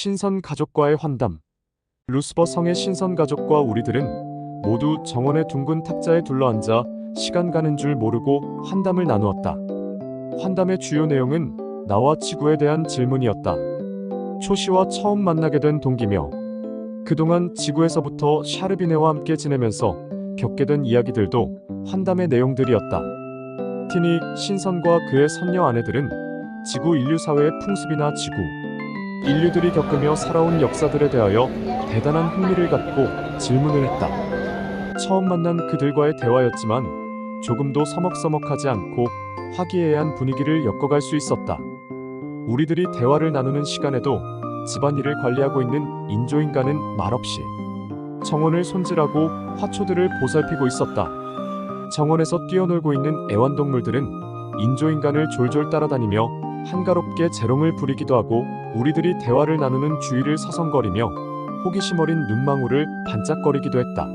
신선 가족과의 환담. 루스버 성의 신선 가족과 우리들은 모두 정원의 둥근 탁자에 둘러앉아 시간 가는 줄 모르고 환담을 나누었다. 환담의 주요 내용은 나와 지구에 대한 질문이었다. 초시와 처음 만나게 된 동기며 그동안 지구에서부터 샤르비네와 함께 지내면서 겪게 된 이야기들도 환담의 내용들이었다. 티니 신선과 그의 선녀 아내들은 지구 인류 사회의 풍습이나 지구, 인류들이 겪으며 살아온 역사들에 대하여 대단한 흥미를 갖고 질문을 했다. 처음 만난 그들과의 대화였지만 조금도 서먹서먹하지 않고 화기애애한 분위기를 엮어갈 수 있었다. 우리들이 대화를 나누는 시간에도 집안일을 관리하고 있는 인조인간은 말없이 정원을 손질하고 화초들을 보살피고 있었다. 정원에서 뛰어놀고 있는 애완동물들은 인조인간을 졸졸 따라다니며 한가롭게 재롱을 부리기도 하고 우리들이 대화를 나누는 주위를 서성거리며 호기심 어린 눈망울을 반짝거리기도 했다.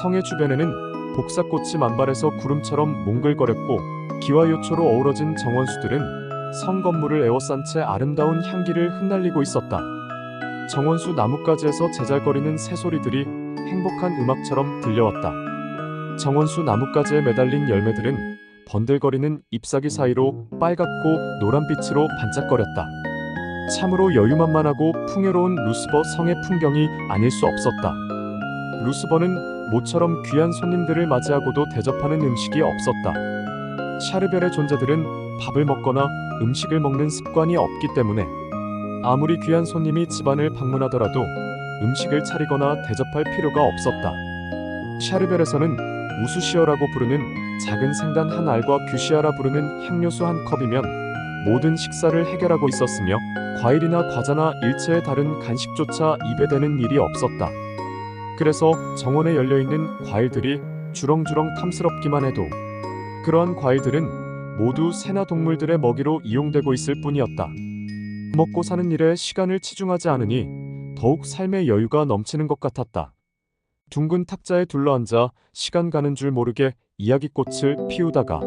성의 주변에는 복사꽃이 만발해서 구름처럼 몽글거렸고 기와요초로 어우러진 정원수들은 성 건물을 에워싼 채 아름다운 향기를 흩날리고 있었다. 정원수 나뭇가지에서 제잘거리는 새소리들이 행복한 음악처럼 들려왔다. 정원수 나뭇가지에 매달린 열매들은 번들거리는 잎사귀 사이로 빨갛고 노란빛으로 반짝거렸다. 참으로 여유만만하고 풍요로운 루스버 성의 풍경이 아닐 수 없었다. 루스버는 모처럼 귀한 손님들을 맞이하고도 대접하는 음식이 없었다. 샤르벨의 존재들은 밥을 먹거나 음식을 먹는 습관이 없기 때문에 아무리 귀한 손님이 집안을 방문하더라도 음식을 차리거나 대접할 필요가 없었다. 샤르벨에서는 우수시어라고 부르는 작은 생단 한 알과 규시아라 부르는 향료수 한 컵이면 모든 식사를 해결하고 있었으며 과일이나 과자나 일체의 다른 간식조차 입에 대는 일이 없었다. 그래서 정원에 열려 있는 과일들이 주렁주렁 탐스럽기만 해도 그러한 과일들은 모두 새나 동물들의 먹이로 이용되고 있을 뿐이었다. 먹고 사는 일에 시간을 치중하지 않으니 더욱 삶의 여유가 넘치는 것 같았다. 둥근 탁자에 둘러앉아 시간 가는 줄 모르게 이야기꽃을 피우다가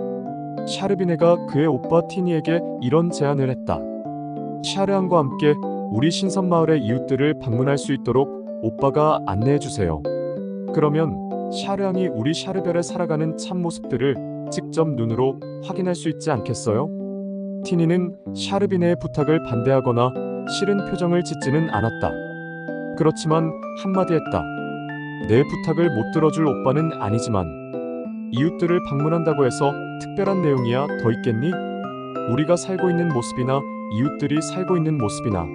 샤르비네가 그의 오빠 티니에게 이런 제안을 했다. 샤르안과 함께 우리 신선마을의 이웃들을 방문할 수 있도록 오빠가 안내해 주세요. 그러면 샤르앙이 우리 샤르별에 살아가는 참 모습들을 직접 눈으로 확인할 수 있지 않겠어요? 티니는 샤르비네의 부탁을 반대하거나 싫은 표정을 짓지는 않았다. 그렇지만 한마디 했다. 내 부탁을 못 들어줄 오빠는 아니지만 이웃들을 방문한다고 해서 특별한 내용이야 더 있겠니? 우리가 살고 있는 모습이나 이웃들이 살고 있는 모습이나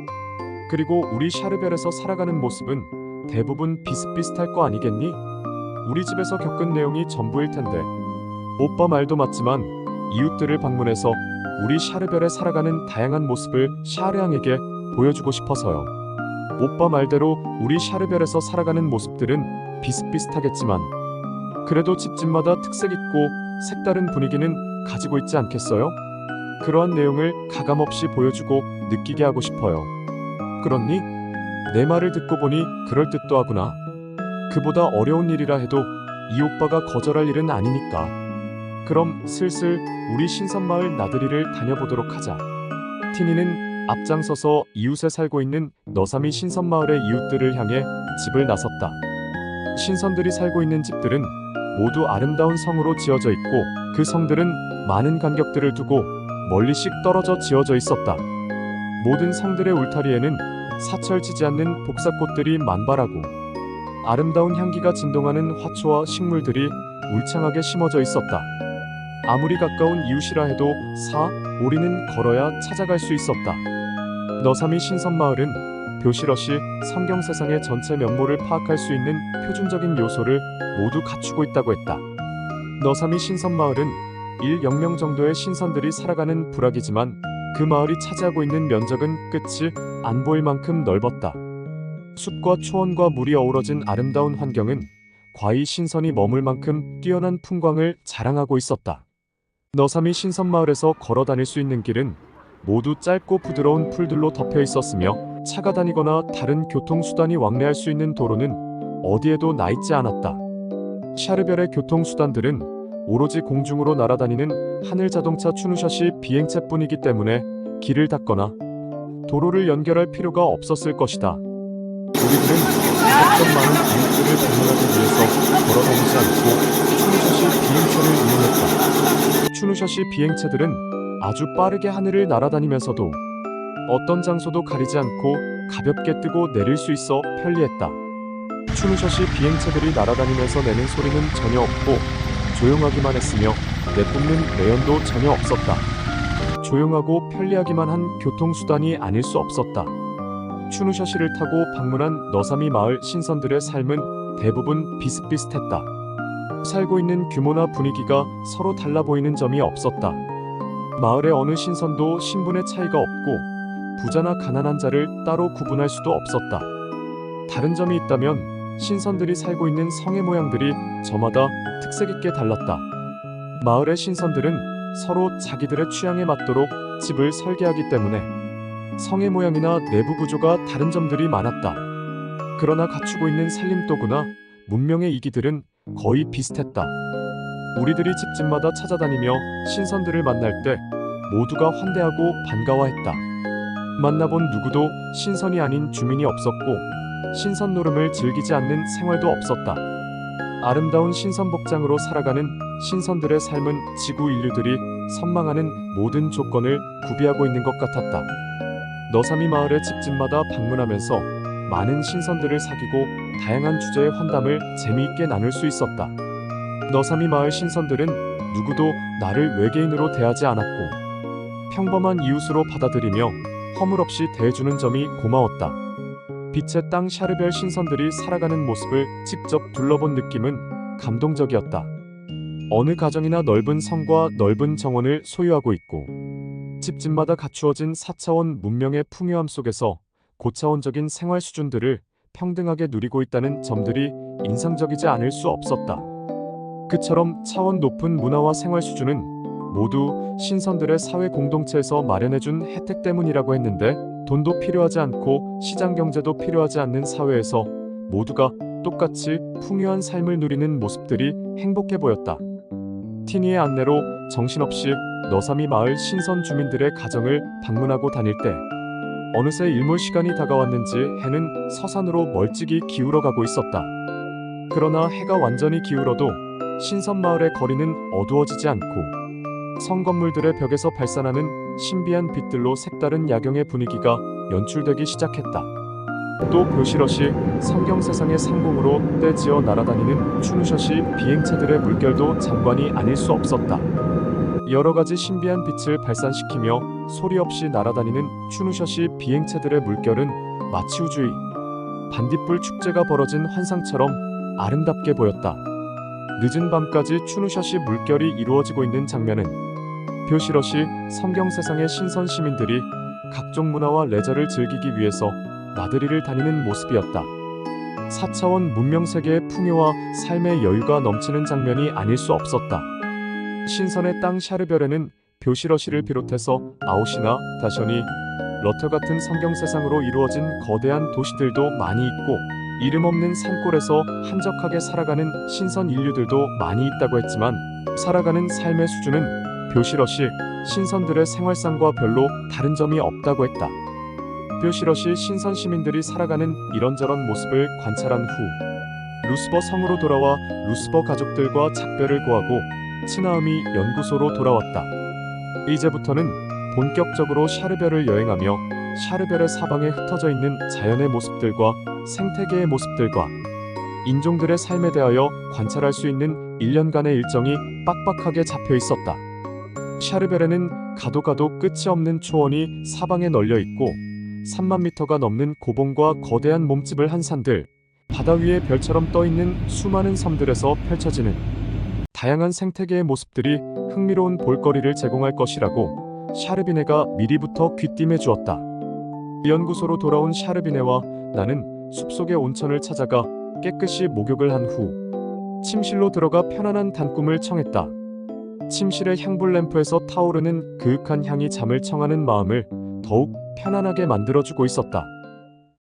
그리고 우리 샤르벨에서 살아가는 모습은 대부분 비슷비슷할 거 아니겠니? 우리 집에서 겪은 내용이 전부일 텐데 오빠 말도 맞지만 이웃들을 방문해서 우리 샤르벨에 살아가는 다양한 모습을 샤르앙에게 보여주고 싶어서요. 오빠 말대로 우리 샤르벨에서 살아가는 모습들은 비슷비슷하겠지만 그래도 집집마다 특색 있고 색다른 분위기는 가지고 있지 않겠어요? 그러한 내용을 가감없이 보여주고 느끼게 하고 싶어요. 그렇니? 내 말을 듣고 보니 그럴 듯도 하구나. 그보다 어려운 일이라 해도 이 오빠가 거절할 일은 아니니까. 그럼 슬슬 우리 신선마을 나들이를 다녀보도록 하자. 티니는 앞장서서 이웃에 살고 있는 너사미 신선마을의 이웃들을 향해 집을 나섰다. 신선들이 살고 있는 집들은 모두 아름다운 성으로 지어져 있고 그 성들은 많은 간격들을 두고 멀리씩 떨어져 지어져 있었다. 모든 성들의 울타리에는 사철지지 않는 복사꽃들이 만발하고 아름다운 향기가 진동하는 화초와 식물들이 울창하게 심어져 있었다. 아무리 가까운 이웃이라 해도 사, 오리는 걸어야 찾아갈 수 있었다. 너사미 신선마을은 묘실없이 성경 세상의 전체 면모를 파악할 수 있는 표준적인 요소를 모두 갖추고 있다고 했다. 너사미 신선마을은 1영명 정도의 신선들이 살아가는 부락이지만 그 마을이 차지하고 있는 면적은 끝이 안 보일 만큼 넓었다. 숲과 초원과 물이 어우러진 아름다운 환경은 과히 신선이 머물 만큼 뛰어난 풍광을 자랑하고 있었다. 너사미 신선마을에서 걸어 다닐 수 있는 길은 모두 짧고 부드러운 풀들로 덮여 있었으며 차가 다니거나 다른 교통수단이 왕래할 수 있는 도로는 어디에도 나 있지 않았다. 샤르별의 교통수단들은 오로지 공중으로 날아다니는 하늘 자동차 추누샷이 비행체뿐이기 때문에 길을 닦거나 도로를 연결할 필요가 없었을 것이다. 우리들은 걱정 많은 이웃들을 방문하기 위해서 걸어다니지 않고 추누셔시 비행체를 이용했다. 추누셔시 비행체들은 아주 빠르게 하늘을 날아다니면서도 어떤 장소도 가리지 않고 가볍게 뜨고 내릴 수 있어 편리했다. 추누셔시 비행체들이 날아다니면서 내는 소리는 전혀 없고 조용하기만 했으며 내뿜는 매연도 전혀 없었다. 조용하고 편리하기만 한 교통수단이 아닐 수 없었다. 추누셔시를 타고 방문한 너사미 마을 신선들의 삶은 대부분 비슷비슷했다. 살고 있는 규모나 분위기가 서로 달라 보이는 점이 없었다. 마을의 어느 신선도 신분의 차이가 없고 부자나 가난한 자를 따로 구분할 수도 없었다. 다른 점이 있다면 신선들이 살고 있는 성의 모양들이 저마다 특색 있게 달랐다. 마을의 신선들은 서로 자기들의 취향에 맞도록 집을 설계하기 때문에 성의 모양이나 내부 구조가 다른 점들이 많았다. 그러나 갖추고 있는 살림도구나 문명의 이기들은 거의 비슷했다. 우리들이 집집마다 찾아다니며 신선들을 만날 때 모두가 환대하고 반가워했다. 만나본 누구도 신선이 아닌 주민이 없었고 신선 노름을 즐기지 않는 생활도 없었다. 아름다운 신선 복장으로 살아가는 신선들의 삶은 지구 인류들이 선망하는 모든 조건을 구비하고 있는 것 같았다. 너사미 마을의 집집마다 방문하면서 많은 신선들을 사귀고 다양한 주제의 환담을 재미있게 나눌 수 있었다. 너사미 마을 신선들은 누구도 나를 외계인으로 대하지 않았고 평범한 이웃으로 받아들이며 허물없이 대해주는 점이 고마웠다. 빛의 땅 샤르벨 신선들이 살아가는 모습을 직접 둘러본 느낌은 감동적이었다. 어느 가정이나 넓은 성과 넓은 정원을 소유하고 있고 집집마다 갖추어진 4차원 문명의 풍요함 속에서 고차원적인 생활 수준들을 평등하게 누리고 있다는 점들이 인상적이지 않을 수 없었다. 그처럼 차원 높은 문화와 생활 수준은 모두 신선들의 사회 공동체에서 마련해준 혜택 때문이라고 했는데 돈도 필요하지 않고 시장 경제도 필요하지 않는 사회에서 모두가 똑같이 풍요한 삶을 누리는 모습들이 행복해 보였다. 티니의 안내로 정신없이 너사미 마을 신선 주민들의 가정을 방문하고 다닐 때 어느새 일몰 시간이 다가왔는지 해는 서산으로 멀찍이 기울어 가고 있었다. 그러나 해가 완전히 기울어도 신선 마을의 거리는 어두워지지 않고 성 건물들의 벽에서 발산하는 신비한 빛들로 색다른 야경의 분위기가 연출되기 시작했다. 또 묘실엇이 성경 세상의 상공으로 떼지어 날아다니는 추누셔시 비행체들의 물결도 장관이 아닐 수 없었다. 여러 가지 신비한 빛을 발산시키며 소리 없이 날아다니는 추누셔시 비행체들의 물결은 마치 우주의 반딧불 축제가 벌어진 환상처럼 아름답게 보였다. 늦은 밤까지 추누셔시 물결이 이루어지고 있는 장면은 뷰시럿이 성경 세상의 신선 시민들이 각종 문화와 레저를 즐기기 위해서 나들이를 다니는 모습이었다. 4차원 문명 세계의 풍요와 삶의 여유가 넘치는 장면이 아닐 수 없었다. 신선의 땅 샤르별에는 뷰시러시를 비롯해서 아오시나 다셔니 러터 같은 성경 세상으로 이루어진 거대한 도시들도 많이 있고 이름 없는 산골에서 한적하게 살아가는 신선 인류들도 많이 있다고 했지만 살아가는 삶의 수준은 뷰시럿이 신선들의 생활상과 별로 다른 점이 없다고 했다. 뷰시럿이 신선 시민들이 살아가는 이런저런 모습을 관찰한 후 루스버 성으로 돌아와 루스버 가족들과 작별을 고하고 친아음이 연구소로 돌아왔다. 이제부터는 본격적으로 샤르별을 여행하며 샤르별의 사방에 흩어져 있는 자연의 모습들과 생태계의 모습들과 인종들의 삶에 대하여 관찰할 수 있는 1년간의 일정이 빡빡하게 잡혀 있었다. 샤르벨에는 가도 가도 끝이 없는 초원이 사방에 널려 있고 3만 미터가 넘는 고봉과 거대한 몸집을 한 산들, 바다 위에 별처럼 떠 있는 수많은 섬들에서 펼쳐지는 다양한 생태계의 모습들이 흥미로운 볼거리를 제공할 것이라고 샤르비네가 미리부터 귀띔해 주었다. 연구소로 돌아온 샤르비네와 나는 숲속의 온천을 찾아가 깨끗이 목욕을 한 후 침실로 들어가 편안한 단꿈을 청했다. 침실의 향불 램프에서 타오르는 그윽한 향이 잠을 청하는 마음을 더욱 편안하게 만들어주고 있었다.